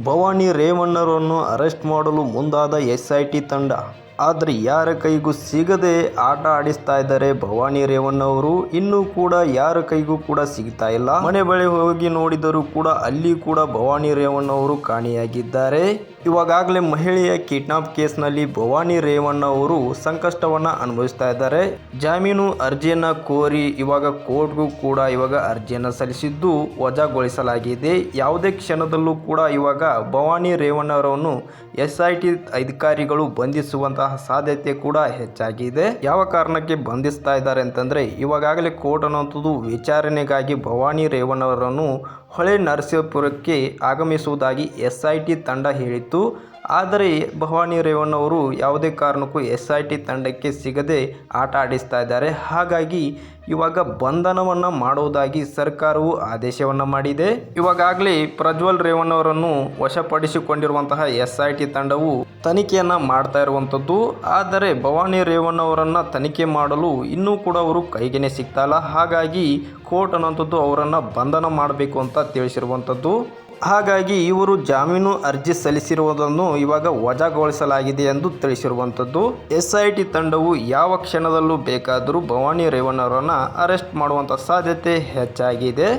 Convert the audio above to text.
Bhavani ರೇವಣ್ಣರನ್ನು arrest ಮಾಡಲು ಮುಂದಾದ SIT ತಂಡ ಆದರೆ ಯಾರ ಕೈಗೂ ಸಿಗದೆ ಆಟ ಆಡಿಸ್ತಾ ಇದ್ದಾರೆ ಭವಾನಿ ರೇವಣ್ಣ ಅವರು. ಇನ್ನೂ ಕೂಡ ಯಾರ ಕೈಗೂ ಕೂಡ ಸಿಗ್ತಾ ಇಲ್ಲ. ಮನೆ ಬಳಿ ಹೋಗಿ ನೋಡಿದರೂ ಕೂಡ ಅಲ್ಲಿ ಕೂಡ ಭವಾನಿ ರೇವಣ್ಣ ಅವರು ಕಾಣೆಯಾಗಿದ್ದಾರೆ. ಇವಾಗಲೇ ಮಹಿಳೆಯ ಕಿಡ್ನಾಪ್ ಕೇಸ್ನಲ್ಲಿ ಭವಾನಿ ರೇವಣ್ಣ ಅವರು ಸಂಕಷ್ಟವನ್ನ ಅನುಭವಿಸ್ತಾ ಇದ್ದಾರೆ. ಜಾಮೀನು ಅರ್ಜಿಯನ್ನ ಕೋರಿ ಇವಾಗ ಕೋರ್ಟ್ಗೂ ಕೂಡ ಇವಾಗ ಅರ್ಜಿಯನ್ನ ಸಲ್ಲಿಸಿದ್ದು ವಜಾಗೊಳಿಸಲಾಗಿದೆ. ಯಾವುದೇ ಕ್ಷಣದಲ್ಲೂ ಕೂಡ ಇವಾಗ ಭವಾನಿ ರೇವಣ್ಣರನ್ನು ಎಸ್ ಐ ಟಿ ಅಧಿಕಾರಿಗಳು ಬಂಧಿಸುವಂತಹ ಸಾಧ್ಯತೆ ಕೂಡ ಹೆಚ್ಚಾಗಿದೆ. ಯಾವ ಕಾರಣಕ್ಕೆ ಬಂಧಿಸ್ತಾ ಇದ್ದಾರೆ ಅಂತಂದ್ರೆ ಇವಾಗಲೇ ಕೋರ್ಟ್ ಅನ್ನುವಂಥದ್ದು ವಿಚಾರಣೆಗಾಗಿ ಭವಾನಿ ರೇವಣ್ಣವರನ್ನು ಹೊಳೆ ನರಸೀಪುರಕ್ಕೆ ಆಗಮಿಸುವುದಾಗಿ ಎಸ್ ಐ ಟಿ ತಂಡ ಹೇಳಿತ್ತು. ಆದರೆ ಭವಾನಿ ರೇವಣ್ಣ ಅವರು ಯಾವುದೇ ಕಾರಣಕ್ಕೂ ಎಸ್ ಐ ಟಿ ತಂಡಕ್ಕೆ ಸಿಗದೆ ಆಟ ಆಡಿಸ್ತಾ ಇದ್ದಾರೆ. ಹಾಗಾಗಿ ಇವಾಗ ಬಂಧನವನ್ನು ಮಾಡುವುದಾಗಿ ಸರ್ಕಾರವು ಆದೇಶವನ್ನು ಮಾಡಿದೆ. ಇವಾಗಲೇ ಪ್ರಜ್ವಲ್ ರೇವಣ್ಣವರನ್ನು ವಶಪಡಿಸಿಕೊಂಡಿರುವಂತಹ ಎಸ್ ಐ ಟಿ ತಂಡವು ತನಿಖೆಯನ್ನು ಮಾಡ್ತಾ ಇರುವಂಥದ್ದು. ಆದರೆ ಭವಾನಿ ರೇವಣ್ಣವರನ್ನು ತನಿಖೆ ಮಾಡಲು ಇನ್ನೂ ಕೂಡ ಅವರು ಕೈಗೆನೆ ಸಿಗ್ತಾ ಇಲ್ಲ. ಹಾಗಾಗಿ ಕೋರ್ಟ್ ಅನ್ನೋಂಥದ್ದು ಅವರನ್ನು ಬಂಧನ ಮಾಡಬೇಕು ಅಂತ ತಿಳಿಸಿರುವಂಥದ್ದು. ಹಾಗಾಗಿ ಇವರು ಜಾಮೀನು ಅರ್ಜಿ ಸಲ್ಲಿಸಿರುವುದನ್ನು ಇವಾಗ ವಜಾಗೊಳಿಸಲಾಗಿದೆ ಎಂದು ತಿಳಿಸಿರುವಂಥದ್ದು. ಎಸ್ ಐ ಟಿ ತಂಡವು ಯಾವ ಕ್ಷಣದಲ್ಲೂ ಬೇಕಾದರೂ ಭವಾನಿ ರೇವಣ್ಣವರನ್ನು ಅರೆಸ್ಟ್ ಮಾಡುವಂಥ ಸಾಧ್ಯತೆ ಹೆಚ್ಚಾಗಿದೆ.